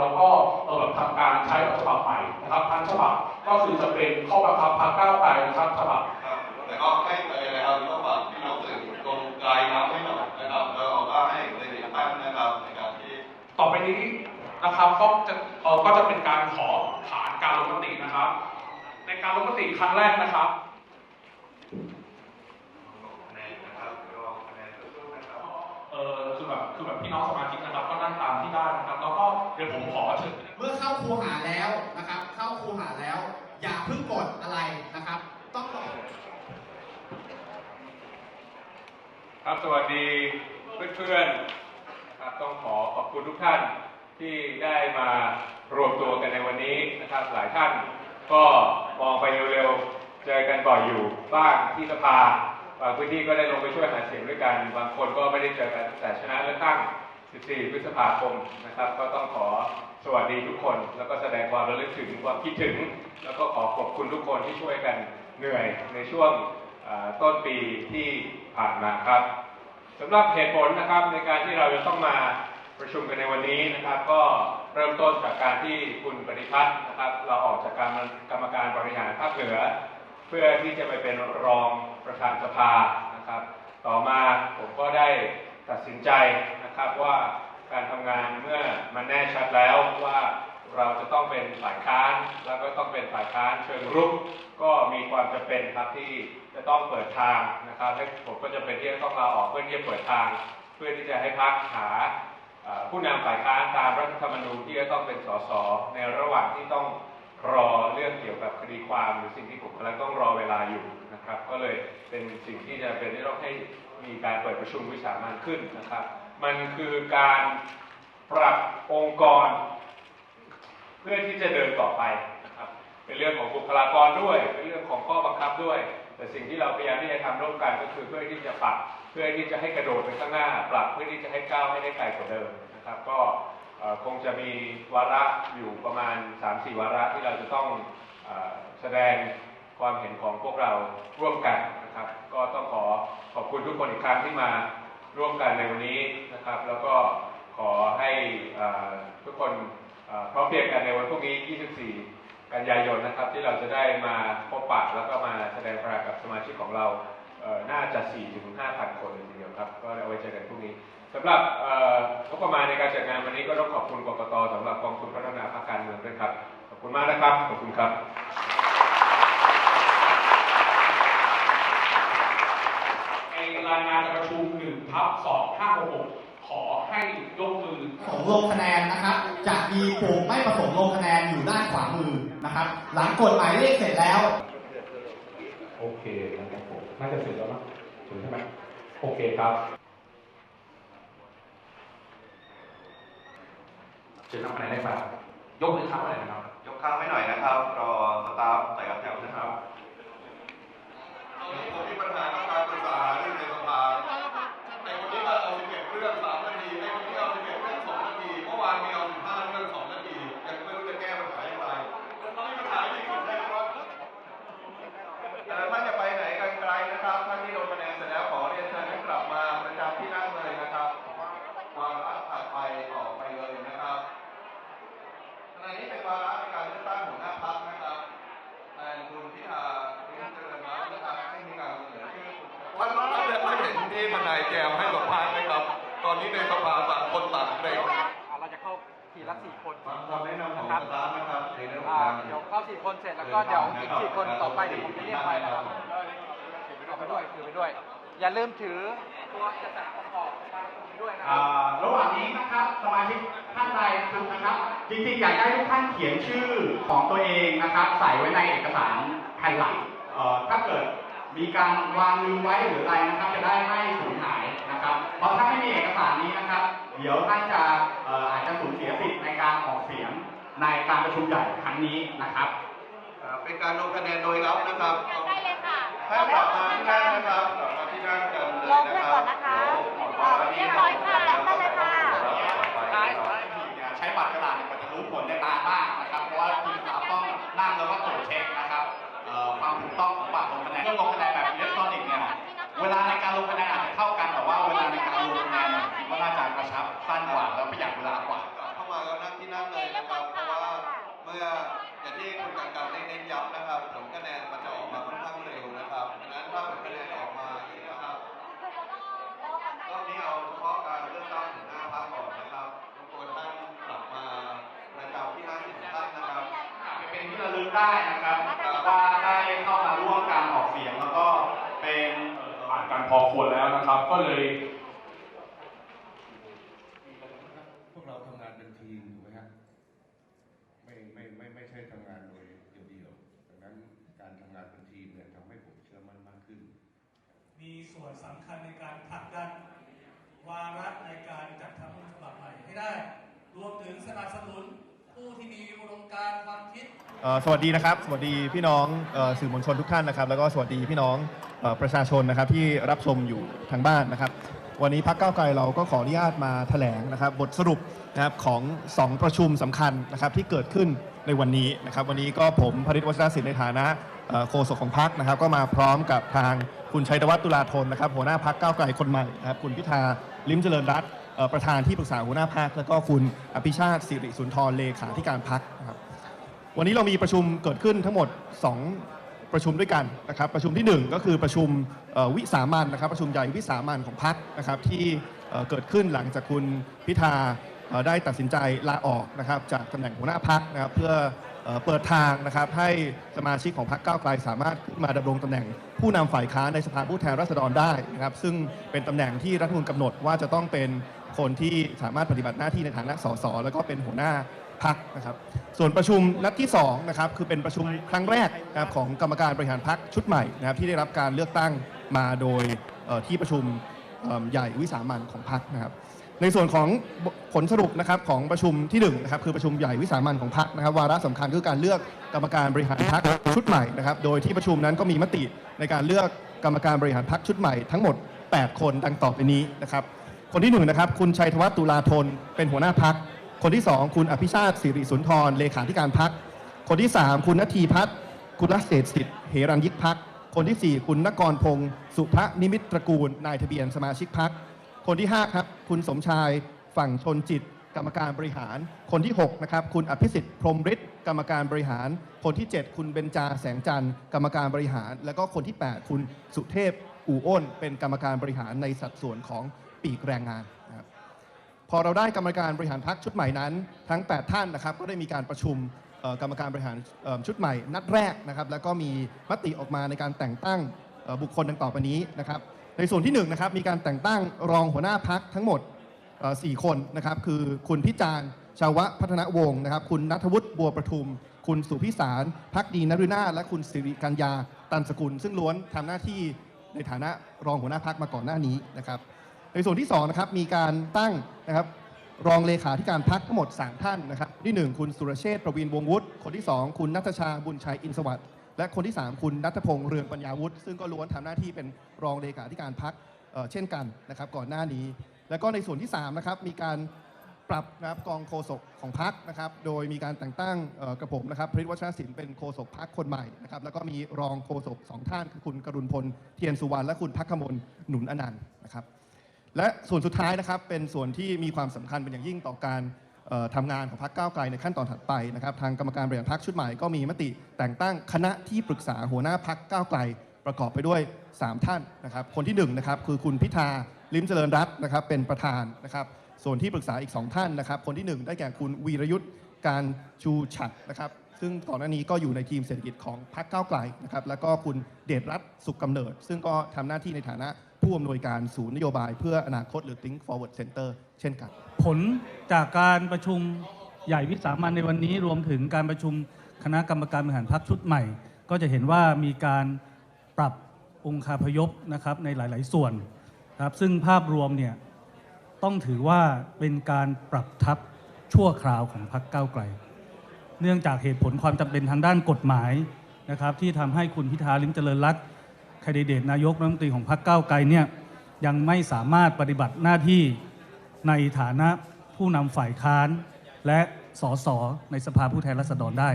แล้วก็เอ่อทำการใช้ฉบับใหม่นะครับทั้งฉบับก็คือจะเป็นข้อบังคับพรรคก้าวไกลนะครับฉบับครับแต่ก็ให้ไปนะครับก็ฝากพี่น้องสื่อตรงกลายน้ำให้หน่อยนะครับแล้วก็ให้ในเด็กท่านนะครับในการที่ต่อไปนี้นะครับก็จะเอ่อก็จะเป็นการขอฐานการลงมตินะครับ ในการลงมติครั้งแรกนะครับคะแนนนะครับรอคะแนนสู้ๆนะครับเออคือแบบคือแบบพี่น้องสมาชิกนะครับ ก็นั่งตามที่ได้นะครับแล้วก็ เดี๋ยวผมขอเชิญเมื่อเข้าคูหาแล้วนะครับ เข้าคูหาแล้ว อย่าเพิ่งกดอะไรนะครับ ต้องรอครับสวัสดีเพื่อนๆนะครับต้องขอขอบคุณทุกท่านที่ได้มารวมตัวกันในวันนี้นะครับ หลายท่านก็มองไปเร็วๆ เจอกันบ่อยอยู่บ้างที่สภาบางพื้นที่ก็ได้ลงไปช่วยหาเสียงด้วยกัน บางคนก็ไม่ได้เจอกันตั้งแต่ชนะเลือกตั้ง 14 พฤษภาคมนะครับ ก็ต้องขอสวัสดีทุกคน แล้วก็แสดงความระลึกถึงความคิดถึง แล้วก็ขอขอบคุณทุกคนที่ช่วยกันเหนื่อยในช่วงต้นปีที่ผ่านมาครับสำหรับเหตุผลนะครับในการที่เราจะต้องมาประชุมกันในวันนี้นะครับ ก็เริ่มต้นจากการที่คุณปฏิพัฒน์นะครับ เราออกจากการกรรมการบริหารภาคเหนือ เพื่อที่จะไปเป็นรองประธานสภานะครับ ต่อมาผมก็ได้ตัดสินใจ นะครับว่าการทำงานเมื่อมันแน่ชัดแล้วว่าเราจะต้องเป็นฝ่ายค้านแล้วก็ต้องเป็นฝ่ายค้านเชิงรุกก็มีความจำเป็นครับที่จะต้องเปิดทางนะครับผมก็จะเป็นที่จะต้องลาออกเพื่อที่จะเปิดทาง เพื่อที่จะให้พักหาผู้นำฝ่ายค้านตามรัฐธรรมนูญที่จะต้องเป็นสสในระหว่างที่ต้องรอเรื่องเกี่ยวกับคดีความหรือสิ่งที่ผมกำลังต้องรอเวลาอยู่นะครับ ก็เลยเป็นสิ่งที่จะเป็นที่ต้องให้มีการเปิดประชุมวิสามันขึ้นนะครับ มันคือการปรับองค์กร เพื่อที่จะเดินต่อไปนะครับ เป็นเรื่องของบุคลากรด้วย เป็นเรื่องของข้อบังคับด้วย แต่สิ่งที่เราพยายามที่จะทำร่วมกันก็คือเพื่อที่จะปรับเพื่อที่จะให้กระโดดไปข้างหน้า ปรับเพื่อที่จะให้ก้าวให้ได้ไกลกว่าเดิมนะครับ ก็คงจะมีวาระอยู่ประมาณ 3-4 วาระที่เราจะต้องอแสดงความเห็นของพวกเราร่วมกันนะครับ ก็ต้องขอขอบคุณทุกคนอีกครั้งที่มาร่วมกันในวันนี้นะครับ แล้วก็ขอให้เอ่อทุก คนพร้อมเพรียงกันในวันพรุ่งนี้ 24 กันยายนนะครับ ที่เราจะได้มาพบปะแล้วก็มาแสดงพลังกับสมาชิกของเราเน่าจะ 4-5,000 คนเลยทีเดียวครับ ก็เอาไว้เจอกันพรุ่งนี้สำหรับงบประมาณในการจัดงานวันนี้ก็ต้องขอบคุณกกตสำหรับกองทุนพัฒนาภาคการเมืองด้วยครับ ขอบคุณมากนะครับ ขอบคุณครับ ในรายงานการประชุม1ทับ2566 ขอให้ยกมือประสงค์ลงคะแนนนะครับจะมีปุ่มไม่ประสงค์ลงคะแนนอยู่ด้านขวามือนะครับ หลังกดหมายเลขเสร็จแล้ว โอเคนะครับผมน่าจะเสร็จแล้วมั้งถึงใช่ไหมโอเคครับเชิญทำอะไรได้ครับยกมือครับอะไรนะครับ ยกข้างไว้หน่อยนะครับ รอสตาฟใส่กระแถวนะครับผมมีปัญหาต้องการปรึกษาเรื่องในสภาในนี้ในสภาต่างคนต่างเกรงอ่าเราจะเข้าทีละสี่คนฟังคำแนะนำของสตาฟนะครับในเรื่องขออ่างการเดี๋ยวเข้าสี่คนเสร็จแล้วก็เดี๋ยวอีกสี่คนต่อไปเดี๋ยวผมจะเรียกไปนะครับเอาไปด้วยถือไปด้วย อย่าลืมถือตัวเอกสารประกอบไปด้วยนะคอ่รับาระหว่างนี้นะครับสมาชิกท่านใดนะครับจริงๆอยากให้ทุกท่านเขียนชื่อของตัวเองนะครับ ใส่ไว้ในเอกสารแผ่นหลังเอ่อถ้าเกิดมีการวางลืมไว้หรืออะไรนะครับจะได้ไม่สูญห ดี๋ยวท่านจะเอ่ออาจจะสูญเสียสิทธิ์ในการออกเสียงในการประชุมใหญ่ครั้งนี้นะครับอ่าเป็นการลงคะแนนโดยลับนะครับได้เลยค่ะให้กลับมาที่นั่งนะครับกลับมาที่นั่งกันเลยรอนะเพื่อนคก่รัอบนนะคะอ่าเรียบร้อยค่ะได้เลยค่ะใช้บัตรกระดาษเนี่ยมันจะรู้ผลได้นานมากนะครับ เพราะว่าทีมสาวต้องนั่งแล้วก็ตรวจเช็คนะครับเอ่อความถูกต้องของบัตรลงคะแนนเมื่อลงคะแนนแบบอิเล็กทรอนิกส์เนี่ยเวลาในการลงคะแนนอาจจะเท่ากันแต่ว่าเวลาในการลงคะแนนเนี่ยผมว่าน่าจะกระชับสั้นกว่าแล้วประหยัดเวลากว่า เข้ามาแล้วนั่งที่นั่งเลย ก ได้นะครับว่าได้เข้ามาร่วมการออกเสียงแล้วก็เป็นผ่านการพอควรแล้วนะครับ ก็เลย พวกเราทำงานเป็นทีมถูกไหมฮะไม่ไม่ไม่ไม่ใช่ทำงานโดยเดียวๆดังนั้นการทำงานเป็นทีมเนี่ยทำให้ผมเชื่อมั่นมากขึ้น มีส่วนสำคัญในการผลักดันวาระในการจัดทำรัฐฉบับใหม่ให้ได้ รวมถึงสนับสนุน ผู้ที่มีอุดมการณ์ความคิด เอ่อสวัสดีนะครับสวัสดีพี่น้องเอ่อสื่อมวลชนทุกท่านนะครับ แล้วก็สวัสดีพี่น้องเอ่อประชาชนนะครับที่รับชมอยู่ทางบ้านนะครับ วันนี้พักเก้าวไกลเราก็ขออนุญาตมาแถลงนะครับ บทสรุปนะครับของ 2 ประชุมสำคัญนะครับที่เกิดขึ้นในวันนี้นะครับ วันนี้ก็ผมพริตวัชรศิลป์ในฐานะเอ่อโฆษกของพักนะครับ ก็มาพร้อมกับทางคุณชัยธวัฒน์ตุลาธนนะครับหัวหน้าพักเก้าวไกลคนใหม่นะครับคุณพิธาลิมเจริญรัตน์ ประธานที่ปรึกษาหัวหน้าพักแล้วก็คุณอภิชาติสิริสุนทรเลขาธิการพักครับวันนี้เรามีประชุมเกิดขึ้นทั้งหมด 2 ประชุมด้วยกันนะครับ ประชุมที่ 1 ก็คือประชุมวิสามันนะครับ ประชุมใหญ่วิสามันของพักนะครับ ที่เกิดขึ้นหลังจากคุณพิธาได้ตัดสินใจลาออกนะครับ จากตำแหน่งหัวหน้าพักนะครับเพื่อเปิดทางนะครับให้สมาชิกของพรรคก้าวไกลสามารถขึ้นมาดำรงตำแหน่งผู้นำฝ่ายค้านในสภาผู้แทนราษฎรได้นะครับ ซึ่งเป็นตำแหน่งที่รัฐมนูญกำหนดว่าจะต้องเป็น คนที่สามารถปฏิบัติหน้าที่ในฐานะสสแล้วก็เป็นหัวหน้าพักนะครับส่วนประชุมนัดที่2นะครับคือเป็นประชุมครั้งแรกนะครับของกรรมการบริหารพักชุดใหม่นะครับที่ได้รับการเลือกตั้งมาโดยที่ประชุมใหญ่วิสามันของพักนะครับในส่วนของผลสรุปนะครับของประชุมที่1นะครับคือประชุมใหญ่วิสามันของพักนะครับวาระสำคัญคือการเลือกกรรมการบริหารพักชุดใหม่นะครับโดยที่ประชุมนั้นก็มีมติในการเลือกกรรมการบริหารพักชุดใหม่ทั้งหมด 8 คนดังต่อไปนี้นะครับ คนที่หนึ่งนะครับ คุณชัยธวัฒน์ตุลาธนเป็นหัวหน้าพัก คนที่2คุณอภิชาติสิริสุนทรเลขาธิการพัก คนที่3คุณนาทีพัฒน์กุณลเศรษฐสิทธิ์เหรัญยิกพัก คนที่4คุณนกรพงศ์สุภนิมิตตระกูล นายทะเบียนสมาชิกพัก คนที่5ครับคุณสมชายฝั่งชนจิต กรรมการบริหาร คนที่6นะครับคุณอภิสิทธิ์พรมฤทธิ์กรรมการบริหาร คนที่ 7 คุณเบญจาแสงจันทร์กรรมการบริหาร แล้วก็คนที่ 8 คุณสุเทพอู่อ้น เป็นกรรมการบริหารในสัดส่วนของ ปีกแรงงานนะครับพอเราได้กรรมการบริหารพักชุดใหม่นั้น ทั้ง 8 ท่านนะครับก็ได้มีการประชุมกรรมการบริหารชุดใหม่ นัดแรกนะครับ แล้วก็มีมติออกมาในการแต่งตั้งบุคคลดังต่อไปนี้นะครับ ในส่วนที่1นะครับมีการแต่งตั้งรองหัวหน้าพักทั้งหมดเอ่อสี่คนนะครับ คือคุณพิจารณ์ชาวะพัฒนวงศ์นะครับ คุณนัทวุฒิบัวประทุม คุณสุพิสารพักดีนรุนาและคุณสิริกัญญาตันสกุล ซึ่งล้วนทำหน้าที่ในฐานะรองหัวหน้าพักมาก่อนหน้านี้นะครับ ในส่วนที่2นะครับมีการตั้งนะครับรองเลขาธิการพักทั้งหมด 3 ท่านนะครับที่ 1 คุณสุรเชษฐ์ประวินวงวุฒิคนที่ 2 คุณนัทชาบุญชัยอินสวัสดิ์และคนที่ 3 คุณนัทพงษ์เรืองปัญญาวุฒิซึ่งก็ล้วนทำหน้าที่เป็นรองเลขาธิการพักเช่นกันนะครับก่อนหน้านี้ แล้วก็ในส่วนที่3นะครับมีการปรับนะครับกองโฆษกของพักนะครับ โดยมีการแต่งตั้งกระผมนะครับพริตวัชรศิลป์เป็นโฆษกพักคนใหม่นะครับ แล้วก็มีรองโฆษกสองท่านคือคุณกรุณพลเทียนสุวรรณและคุณพักขมลหนุนอนันต์นะครับ และส่วนสุดท้ายนะครับเป็นส่วนที่มีความสำคัญเป็นอย่างยิ่งต่อการเอ่อทำงานของพรรคก้าวไกลในขั้นตอนถัดไปนะครับทางกรรมการบริหารพรรคชุดใหม่ก็มีมติ แต่งตั้งคณะที่ปรึกษาหัวหน้าพรรคก้าวไกลประกอบไปด้วย 3 ท่านนะครับคนที่1นะครับคือคุณพิธาลิมเจริญรัตน์นะครับเป็นประธานนะครับส่วนที่ปรึกษาอีก 2 ท่านนะครับคนที่ 1 ได้แก่คุณวีรยุทธ์การชูฉัดนะครับซึ่งก่อนหน้านี้ก็อยู่ในทีมเศรษฐกิจของพรรคก้าวไกลนะครับแล้วก็คุณเดชรัตน์สุขกำเนิด ซึ่งก็ทำหน้าที่ในฐานะ ผู้อำนวยการศูนย์นโยบายเพื่ออนาคตหรือ Think Forward Center เช่นกัน ผลจากการประชุมใหญ่วิสามันในวันนี้รวมถึงการประชุมคณะกรรมการบริหารพรรคชุดใหม่ ก็จะเห็นว่ามีการปรับองค์คาพยพนะครับในหลาย ๆ ส่วนครับซึ่งภาพรวมเนี่ยต้องถือว่าเป็นการปรับทับชั่วคราวของพรรคก้าวไกล เนื่องจากเหตุผลความจำเป็นทางด้านกฎหมายนะครับที่ทำให้คุณพิธาลิมเจริญรัตน์ แคนดิเดตนายกรัฐมนตรีของพรรคก้าวไกลเนี่ยยังไม่สามารถปฏิบัติหน้าที่ในฐานะผู้นำฝ่ายค้านและสสในสภาผู้แทนราษฎรได้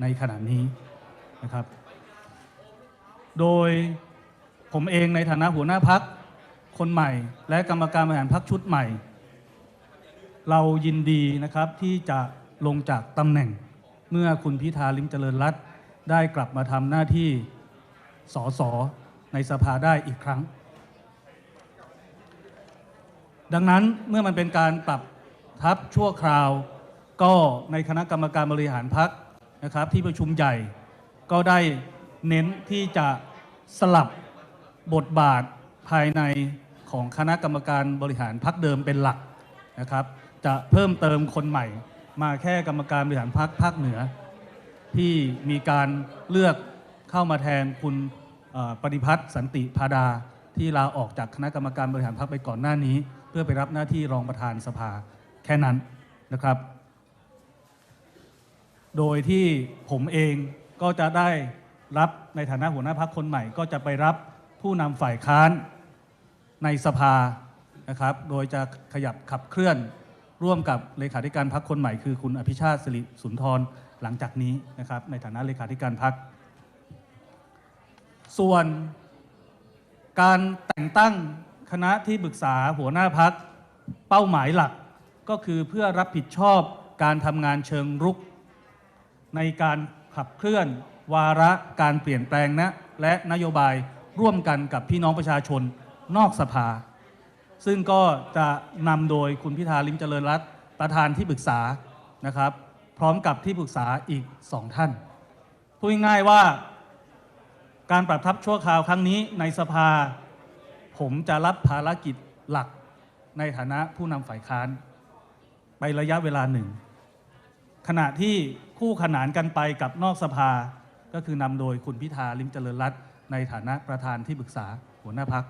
ในขณะนี้นะครับ โดยผมเองในฐานะหัวหน้าพักคนใหม่ และกรรมการบริหารพักชุดใหม่ เรายินดีนะครับที่จะลงจากตำแหน่งเมื่อคุณพิธาลิมเจริญรัตได้กลับมาทำหน้าที่สส ในสภาได้อีกครั้ง ดังนั้นเมื่อมันเป็นการปรับทับชั่วคราว ก็ในคณะกรรมการบริหารพักนะครับ ที่ประชุมใหญ่ก็ได้เน้นที่จะสลับบทบาทภายในของคณะกรรมการบริหารพักเดิมเป็นหลักนะครับ จะเพิ่มเติมคนใหม่ มาแค่กรรมการบริหารพักภาคเหนือ ที่มีการเลือกเข้ามาแทนคุณ ปฏิพัฒน์สันติพาดาที่ลาออกจากคณะกรรมการบริหารพรรคไปก่อนหน้านี้ เพื่อไปรับหน้าที่รองประธานสภาแค่นั้นนะครับ โดยที่ผมเองก็จะได้รับในฐานะหัวหน้าพักคนใหม่ ก็จะไปรับผู้นำฝ่ายค้านในสภานะครับ โดยจะขยับขับเคลื่อนร่วมกับเลขาธิการพักคนใหม่คือคุณอภิชาติสิริสุนทรหลังจากนี้นะครับ ในฐานะเลขาธิการพัก ส่วน การแต่งตั้งคณะที่ปรึกษาหัวหน้าพักเป้าหมายหลักก็คือเพื่อรับผิดชอบการทำงานเชิงรุก ในการขับเคลื่อนวาระการเปลี่ยนแปลงนะและนโยบายร่วมกันกับพี่น้องประชาชนนอกสภา ซึ่งก็จะนำโดยคุณพิธาลิมเจริญรัตประธานที่ปรึกษานะครับ พร้อมกับที่ปรึกษาอีกสองท่านพูดง่ายว่า การปรับทับชั่วคราวครั้งนี้ในสภา ผมจะรับภารกิจหลักในฐานะผู้นำฝ่ายค้าน ไประยะเวลาหนึ่ง ขณะที่คู่ขนานกันไปกับนอกสภา ก็คือนำโดยคุณพิธาลิมเจริญรัตน์ในฐานะประธานที่ปรึกษาหัวหน้าพัก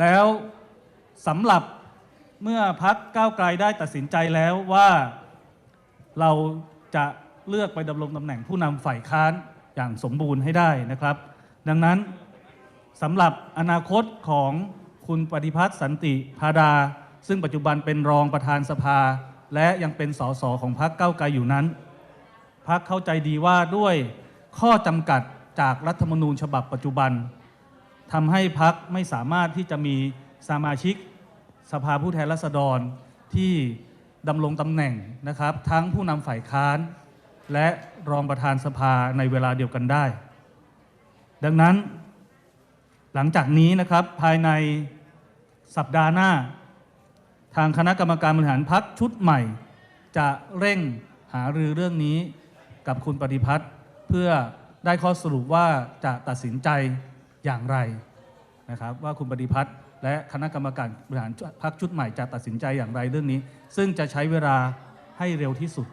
แล้วสำหรับเมื่อพักก้าวไกลได้ตัดสินใจแล้วว่าเราจะเลือกไปดำรงตำแหน่งผู้นำฝ่ายค้าน อย่างสมบูรณ์ให้ได้นะครับ ดังนั้นสำหรับอนาคตของคุณปฏิพัฒน์สันติพาดา ซึ่งปัจจุบันเป็นรองประธานสภา และยังเป็นสสของพรรคเก้าไกลอยู่นั้นพักเข้าใจดีว่าด้วยข้อจำกัดจากรัฐธรรมนูญฉบับปัจจุบันทำให้พักไม่สามารถที่จะมีสมาชิกสภาผู้แทนราษฎรที่ดำรงตำแหน่งนะครับ ทั้งผู้นำฝ่ายค้าน และรองประธานสภาในเวลาเดียวกันได้ ดังนั้น หลังจากนี้นะครับภายในสัปดาห์หน้า ทางคณะกรรมการบริหารพักชุดใหม่ จะเร่งหารือเรื่องนี้กับคุณปฏิพัฒน์เพื่อได้ข้อสรุปว่าจะตัดสินใจอย่างไรนะครับว่าคุณปฏิพัฒน์และคณะกรรมการบริหารพักชุดใหม่จะตัดสินใจอย่างไรเรื่องนี้ ซึ่งจะใช้เวลาให้เร็วที่สุด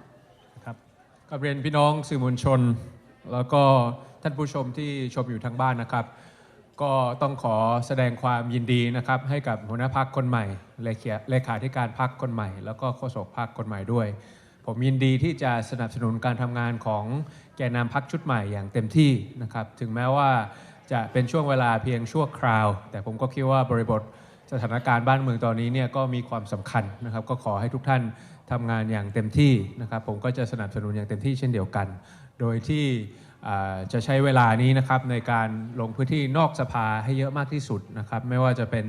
กับเรียนพี่น้องสื่อมวลชน แล้วก็ท่านผู้ชมที่ชมอยู่ทางบ้านนะครับ ก็ต้องขอแสดงความยินดีนะครับ ให้กับหัวหน้าพักคนใหม่เลขาเลขาธิการพักคนใหม่ แล้วก็โฆษกพักคนใหม่ด้วย ผมยินดีที่จะสนับสนุนการทำงานของแกนนำพักชุดใหม่อย่างเต็มที่นะครับ ถึงแม้ว่าจะเป็นช่วงเวลาเพียงชั่วคราว แต่ผมก็คิดว่าบริบทสถานการณ์บ้านเมืองตอนนี้เนี่ยก็มีความสำคัญนะครับ ก็ขอให้ทุกท่าน ทำงานอย่างเต็มที่นะครับผมก็จะสนับสนุนอย่างเต็มที่เช่นเดียวกัน โดยที่จะใช้เวลานี้นะครับในการลงพื้นที่นอกสภาให้เยอะมากที่สุดนะครับไม่ว่าจะเป็น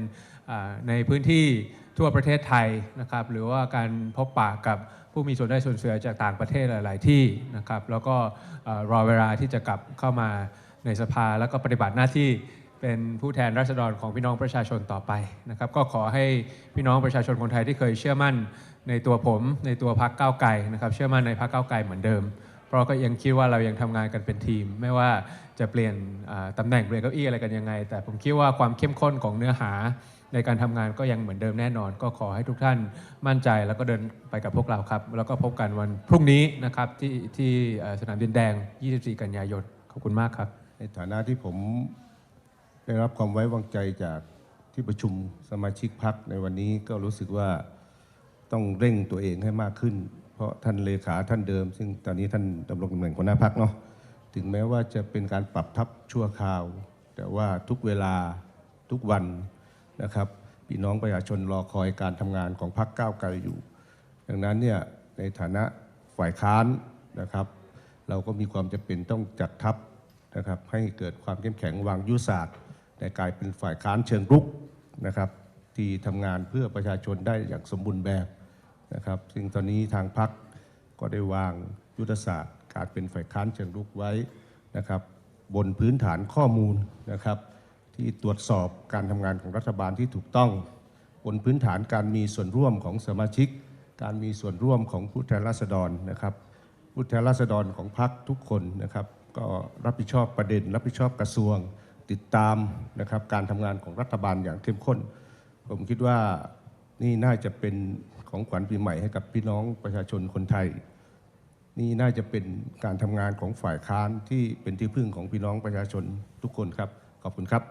ในพื้นที่ทั่วประเทศไทยนะครับหรือว่าการพบปะกับผู้มีส่วนได้ส่วนเสียจากต่างประเทศหลาย ๆ ที่นะครับแล้วก็รอเวลาที่จะกลับเข้ามาในสภาแล้วก็ปฏิบัติหน้าที่เป็นผู้แทนราษฎรของพี่น้องประชาชนต่อไปนะครับก็ขอให้พี่น้องประชาชนคนไทยที่เคยเชื่อมั่น ในตัวผมในตัวพรรคก้าวไกลนะครับเชื่อมั่นในพรรคก้าวไกลเหมือนเดิม เพราะก็ยังคิดว่าเรายังทำงานกันเป็นทีม ไม่ว่าจะเปลี่ยนอ่าตำแหน่งเปลี่ยนเก้าอี้อะไรกันยังไง แต่ผมคิดว่าความเข้มข้นของเนื้อหาในการทำงานก็ยังเหมือนเดิมแน่นอน ก็ขอให้ทุกท่านมั่นใจแล้วก็เดินไปกับพวกเราครับ แล้วก็พบกันวันพรุ่งนี้นะครับที่ที่เอ่อสนามดินแดง 24 กันยายนขอบคุณมากครับ ในฐานะที่ผมได้รับความไว้วางใจจากที่ประชุมสมาชิกพักในวันนี้ก็รู้สึกว่า ต้องเร่งตัวเองให้มากขึ้น เพราะท่านเลขาท่านเดิม ซึ่งตอนนี้ท่านดำรงตำแหน่งหัวหน้าพักเนาะถึงแม้ว่าจะเป็นการปรับทับชั่วคราว แต่ว่าทุกเวลาทุกวันนะครับพี่น้องประชาชนรอคอยการทำงานของพักก้าวไกลอยู่ ดังนั้นเนี่ยในฐานะฝ่ายค้านนะครับ เราก็มีความจำเป็นต้องจัดทัพนะครับให้เกิดความเข้มแข็งวางยุทธศาสตร์ในกลายเป็นฝ่ายค้านเชิงรุกนะครับที่ทำงานเพื่อประชาชนได้อย่างสมบูรณ์แบบ นะครับ ซึ่งตอนนี้ทางพักก็ได้วางยุทธศาสตร์ การเป็นฝ่ายค้านเชิงรุกไว้นะครับ บนพื้นฐานข้อมูลนะครับ ที่ตรวจสอบการทำงานของรัฐบาลที่ถูกต้อง บนพื้นฐานการมีส่วนร่วมของสมาชิก การมีส่วนร่วมของผู้แทนราษฎรนะครับผู้แทนราษฎรของพรรคทุกคนนะครับ ก็รับผิดชอบประเด็น รับผิดชอบกระทรวงติดตามนะครับการทำงานของรัฐบาลอย่างเข้มข้น ผมคิดว่านี่น่าจะเป็น ของขวัญปีใหม่ให้กับพี่น้องประชาชนคนไทย นี่น่าจะเป็นการทำงานของฝ่ายค้านที่เป็นที่พึ่งของพี่น้องประชาชนทุกคนครับ ขอบคุณครับ